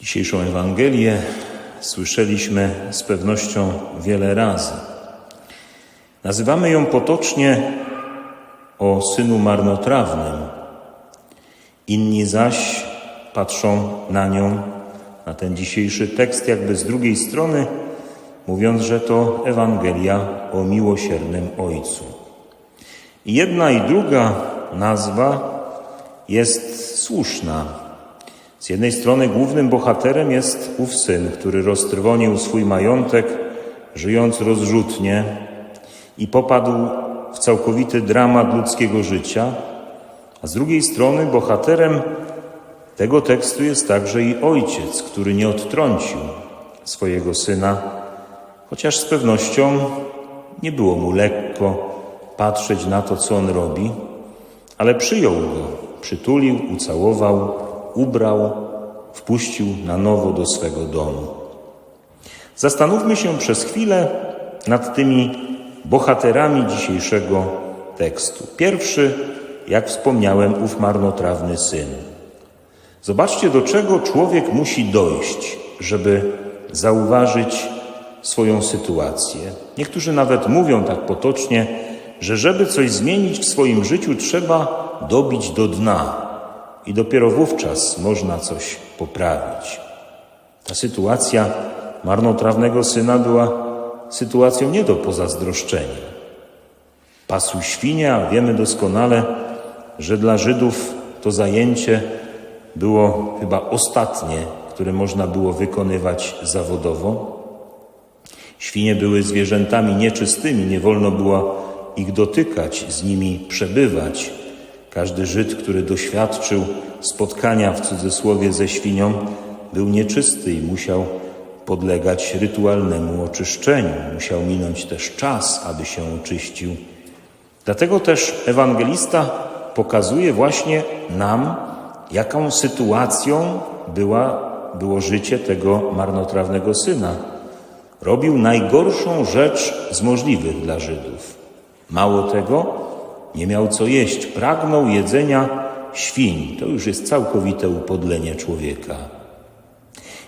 Dzisiejszą Ewangelię słyszeliśmy z pewnością wiele razy. Nazywamy ją potocznie o synu marnotrawnym. Inni zaś patrzą na nią, na ten dzisiejszy tekst, jakby z drugiej strony, mówiąc, że to Ewangelia o miłosiernym Ojcu. Jedna i druga nazwa jest słuszna. Z jednej strony głównym bohaterem jest ów syn, który roztrwonił swój majątek, żyjąc rozrzutnie i popadł w całkowity dramat ludzkiego życia, a z drugiej strony bohaterem tego tekstu jest także i ojciec, który nie odtrącił swojego syna, chociaż z pewnością nie było mu lekko patrzeć na to, co on robi, ale przyjął go, przytulił, ucałował, ubrał, wpuścił na nowo do swego domu. Zastanówmy się przez chwilę nad tymi bohaterami dzisiejszego tekstu. Pierwszy, jak wspomniałem, ów marnotrawny syn. Zobaczcie, do czego człowiek musi dojść, żeby zauważyć swoją sytuację. Niektórzy nawet mówią tak potocznie, że żeby coś zmienić w swoim życiu, trzeba dobić do dna i dopiero wówczas można coś poprawić. Ta sytuacja marnotrawnego syna była sytuacją nie do pozazdroszczenia. Pasł świnie, a wiemy doskonale, że dla Żydów to zajęcie było chyba ostatnie, które można było wykonywać zawodowo. Świnie były zwierzętami nieczystymi, nie wolno było ich dotykać, z nimi przebywać. Każdy Żyd, który doświadczył spotkania w cudzysłowie ze świnią, był nieczysty i musiał podlegać rytualnemu oczyszczeniu. Musiał minąć też czas, aby się oczyścił. Dlatego też ewangelista pokazuje właśnie nam, jaką sytuacją była, było życie tego marnotrawnego syna. Robił najgorszą rzecz z możliwych dla Żydów. Mało tego, nie miał co jeść, pragnął jedzenia świń. To już jest całkowite upodlenie człowieka.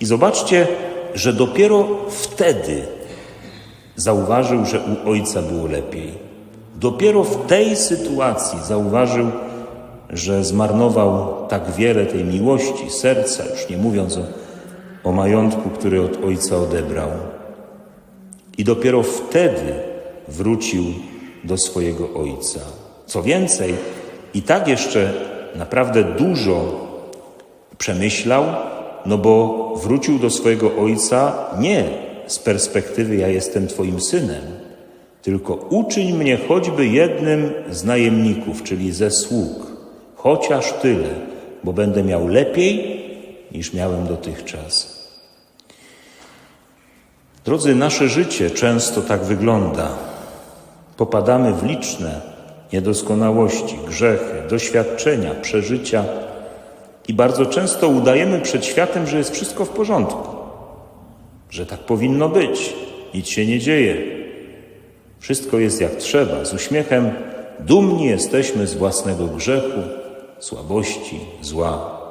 I zobaczcie, że dopiero wtedy zauważył, że u ojca było lepiej. Dopiero w tej sytuacji zauważył, że zmarnował tak wiele tej miłości, serca, już nie mówiąc o, o majątku, który od ojca odebrał. I dopiero wtedy wrócił do swojego ojca. Co więcej, i tak jeszcze naprawdę dużo przemyślał, no bo wrócił do swojego ojca nie z perspektywy ja jestem Twoim synem, tylko uczyń mnie choćby jednym z najemników, czyli ze sług, chociaż tyle, bo będę miał lepiej niż miałem dotychczas. Drodzy, nasze życie często tak wygląda. Popadamy w liczne niedoskonałości, grzechy, doświadczenia, przeżycia i bardzo często udajemy przed światem, że jest wszystko w porządku, że tak powinno być, nic się nie dzieje. Wszystko jest jak trzeba, z uśmiechem dumni jesteśmy z własnego grzechu, słabości, zła.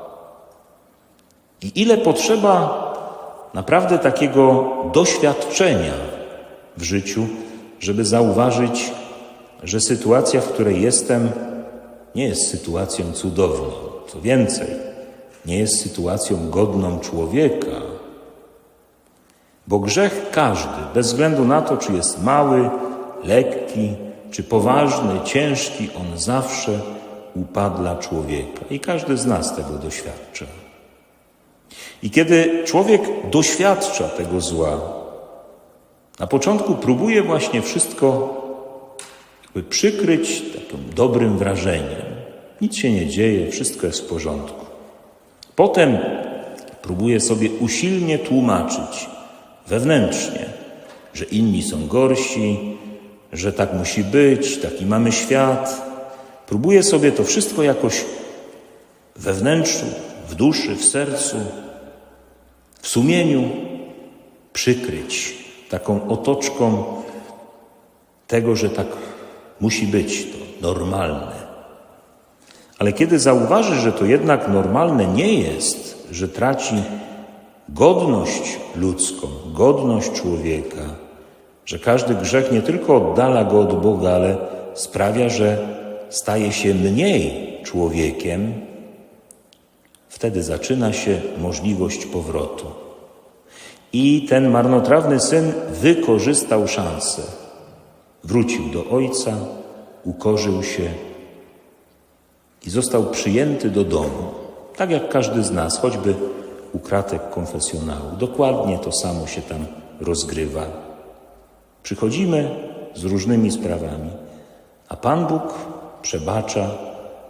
I ile potrzeba naprawdę takiego doświadczenia w życiu, żeby zauważyć, że sytuacja, w której jestem, nie jest sytuacją cudowną. Co więcej, nie jest sytuacją godną człowieka. Bo grzech każdy, bez względu na to, czy jest mały, lekki, czy poważny, ciężki, on zawsze upadla człowieka. I każdy z nas tego doświadcza. I kiedy człowiek doświadcza tego zła, na początku próbuje właśnie wszystko jakby przykryć takim dobrym wrażeniem. Nic się nie dzieje, wszystko jest w porządku. Potem próbuje sobie usilnie tłumaczyć wewnętrznie, że inni są gorsi, że tak musi być, taki mamy świat. Próbuje sobie to wszystko jakoś we wnętrzu, w duszy, w sercu, w sumieniu przykryć taką otoczką tego, że tak musi być to normalne. Ale kiedy zauważy, że to jednak normalne nie jest, że traci godność ludzką, godność człowieka, że każdy grzech nie tylko oddala go od Boga, ale sprawia, że staje się mniej człowiekiem, wtedy zaczyna się możliwość powrotu. I ten marnotrawny syn wykorzystał szansę. Wrócił do ojca, ukorzył się i został przyjęty do domu, tak jak każdy z nas, choćby u kratek konfesjonału. Dokładnie to samo się tam rozgrywa. Przychodzimy z różnymi sprawami, a Pan Bóg przebacza,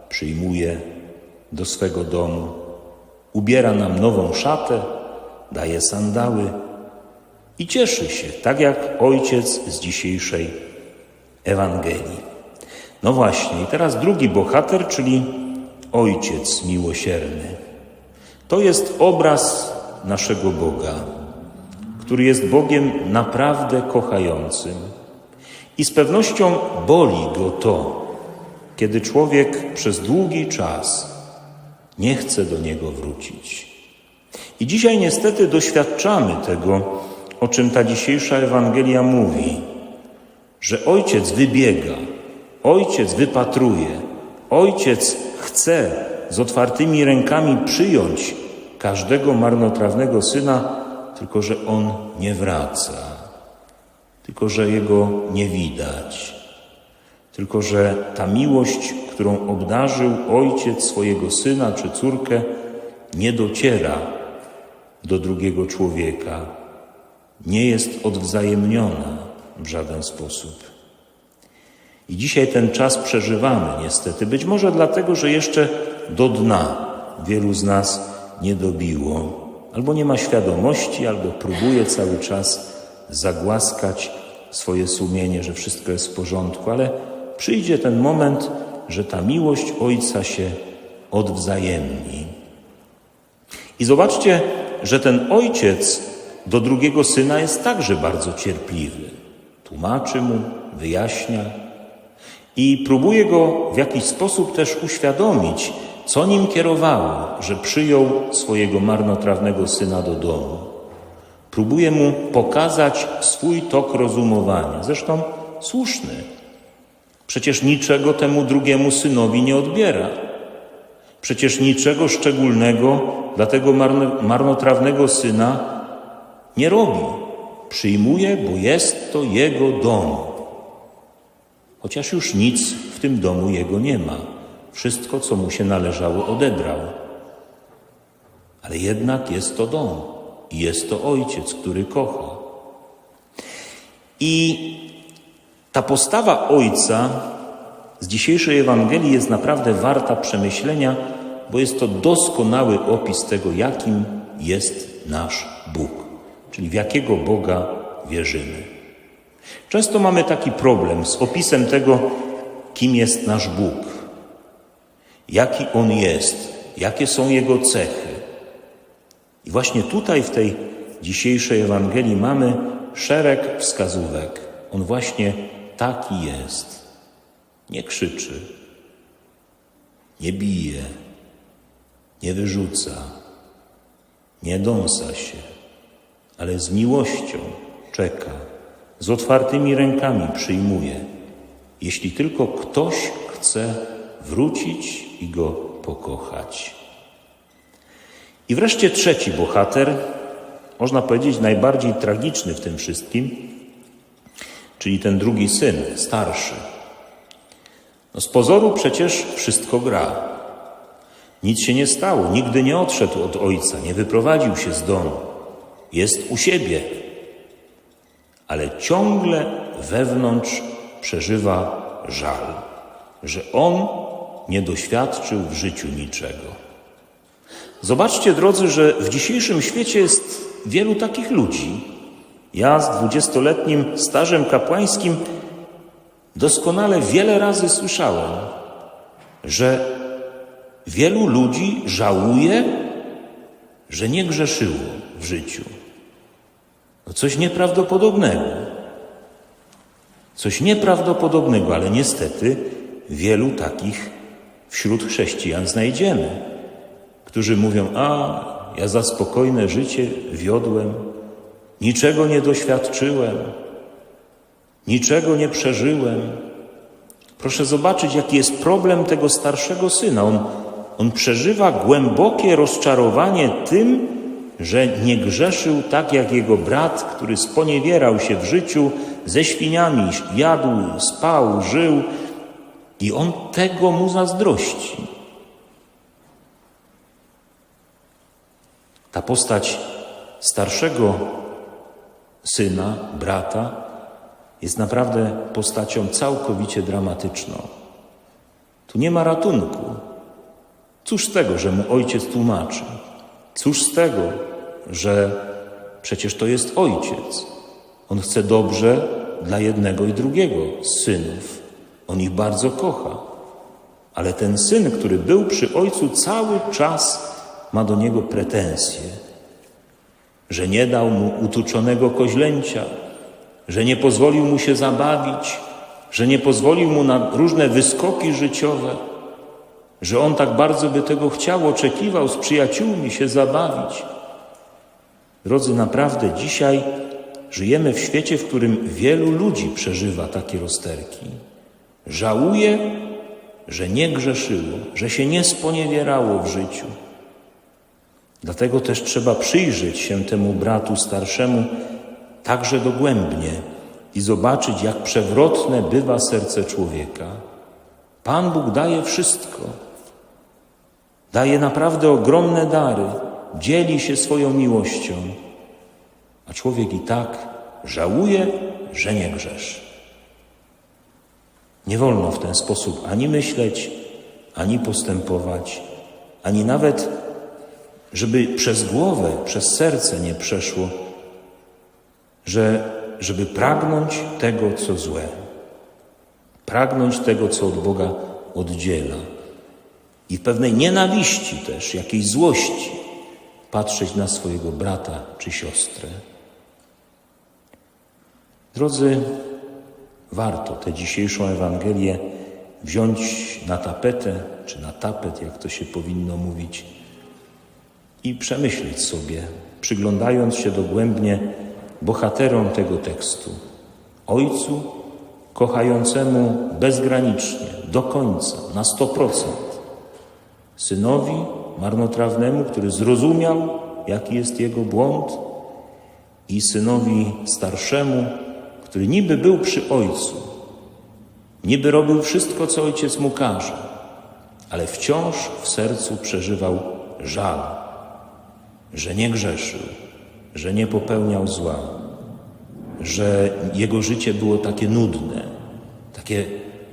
przyjmuje do swego domu, ubiera nam nową szatę, daje sandały i cieszy się, tak jak ojciec z dzisiejszej Ewangelii. No właśnie, i teraz drugi bohater, czyli ojciec miłosierny. To jest obraz naszego Boga, który jest Bogiem naprawdę kochającym. I z pewnością boli go to, kiedy człowiek przez długi czas nie chce do niego wrócić. I dzisiaj niestety doświadczamy tego, o czym ta dzisiejsza Ewangelia mówi, że ojciec wybiega, ojciec wypatruje, ojciec chce z otwartymi rękami przyjąć każdego marnotrawnego syna, tylko że on nie wraca, tylko że jego nie widać, tylko że ta miłość, którą obdarzył ojciec swojego syna czy córkę, nie dociera do drugiego człowieka, nie jest odwzajemniona w żaden sposób. I dzisiaj ten czas przeżywamy niestety, być może dlatego, że jeszcze do dna wielu z nas nie dobiło, albo nie ma świadomości, albo próbuje cały czas zagłaskać swoje sumienie, że wszystko jest w porządku, ale przyjdzie ten moment, że ta miłość Ojca się odwzajemni. I zobaczcie, że ten ojciec do drugiego syna jest także bardzo cierpliwy. Tłumaczy mu, wyjaśnia i próbuje go w jakiś sposób też uświadomić, co nim kierowało, że przyjął swojego marnotrawnego syna do domu. Próbuje mu pokazać swój tok rozumowania, zresztą słuszny. Przecież niczego temu drugiemu synowi nie odbiera. Przecież niczego szczególnego dla tego marnotrawnego syna nie robi. Przyjmuje, bo jest to jego dom. Chociaż już nic w tym domu jego nie ma. Wszystko, co mu się należało, odebrał. Ale jednak jest to dom i jest to ojciec, który kocha. I ta postawa ojca z dzisiejszej Ewangelii jest naprawdę warta przemyślenia, bo jest to doskonały opis tego, jakim jest nasz Bóg, czyli w jakiego Boga wierzymy. Często mamy taki problem z opisem tego, kim jest nasz Bóg, jaki On jest, jakie są Jego cechy. I właśnie tutaj w tej dzisiejszej Ewangelii mamy szereg wskazówek. On właśnie taki jest. Nie krzyczy, nie bije, nie wyrzuca, nie dąsa się, ale z miłością czeka, z otwartymi rękami przyjmuje, jeśli tylko ktoś chce wrócić i go pokochać. I wreszcie trzeci bohater, można powiedzieć najbardziej tragiczny w tym wszystkim, czyli ten drugi syn, starszy. No z pozoru przecież wszystko gra. Nic się nie stało, nigdy nie odszedł od ojca, nie wyprowadził się z domu. Jest u siebie, ale ciągle wewnątrz przeżywa żal, że on nie doświadczył w życiu niczego. Zobaczcie, drodzy, że w dzisiejszym świecie jest wielu takich ludzi. Ja z dwudziestoletnim stażem kapłańskim doskonale wiele razy słyszałem, że wielu ludzi żałuje, że nie grzeszyło w życiu. No coś nieprawdopodobnego. Coś nieprawdopodobnego, ale niestety wielu takich wśród chrześcijan znajdziemy, którzy mówią: A, ja za spokojne życie wiodłem, niczego nie doświadczyłem, niczego nie przeżyłem. Proszę zobaczyć, jaki jest problem tego starszego syna. On, on przeżywa głębokie rozczarowanie tym, że nie grzeszył tak jak jego brat, który sponiewierał się w życiu, ze świniami jadł, spał, żył i on tego mu zazdrości. Ta postać starszego syna, brata, jest naprawdę postacią całkowicie dramatyczną. Tu nie ma ratunku. Cóż z tego, że mu ojciec tłumaczy? Cóż z tego, że przecież to jest ojciec? On chce dobrze dla jednego i drugiego z synów. On ich bardzo kocha. Ale ten syn, który był przy ojcu cały czas, ma do niego pretensje, że nie dał mu utuczonego koźlęcia, że nie pozwolił mu się zabawić, że nie pozwolił mu na różne wyskoki życiowe, że on tak bardzo by tego chciał, oczekiwał z przyjaciółmi się zabawić. Drodzy, naprawdę dzisiaj żyjemy w świecie, w którym wielu ludzi przeżywa takie rozterki. Żałuje, że nie grzeszyło, że się nie sponiewierało w życiu. Dlatego też trzeba przyjrzeć się temu bratu starszemu także dogłębnie i zobaczyć, jak przewrotne bywa serce człowieka. Pan Bóg daje wszystko. Daje naprawdę ogromne dary, dzieli się swoją miłością, a człowiek i tak żałuje, że nie grzeszy. Nie wolno w ten sposób ani myśleć, ani postępować, ani nawet, żeby przez głowę, przez serce nie przeszło, że żeby pragnąć tego, co złe, pragnąć tego, co od Boga oddziela. I w pewnej nienawiści też, jakiejś złości patrzeć na swojego brata czy siostrę. Drodzy, warto tę dzisiejszą Ewangelię wziąć na tapetę, czy na tapet, jak to się powinno mówić, i przemyśleć sobie, przyglądając się dogłębnie bohaterom tego tekstu. Ojcu kochającemu bezgranicznie, do końca, na sto procent. Synowi marnotrawnemu, który zrozumiał, jaki jest jego błąd, i synowi starszemu, który niby był przy ojcu, niby robił wszystko, co ojciec mu każe, ale wciąż w sercu przeżywał żal, że nie grzeszył, że nie popełniał zła, że jego życie było takie nudne, takie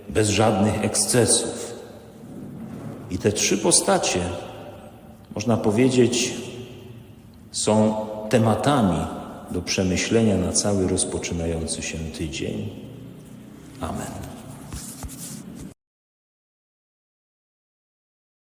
bez żadnych ekscesów. I te trzy postacie, można powiedzieć, są tematami do przemyślenia na cały rozpoczynający się tydzień. Amen.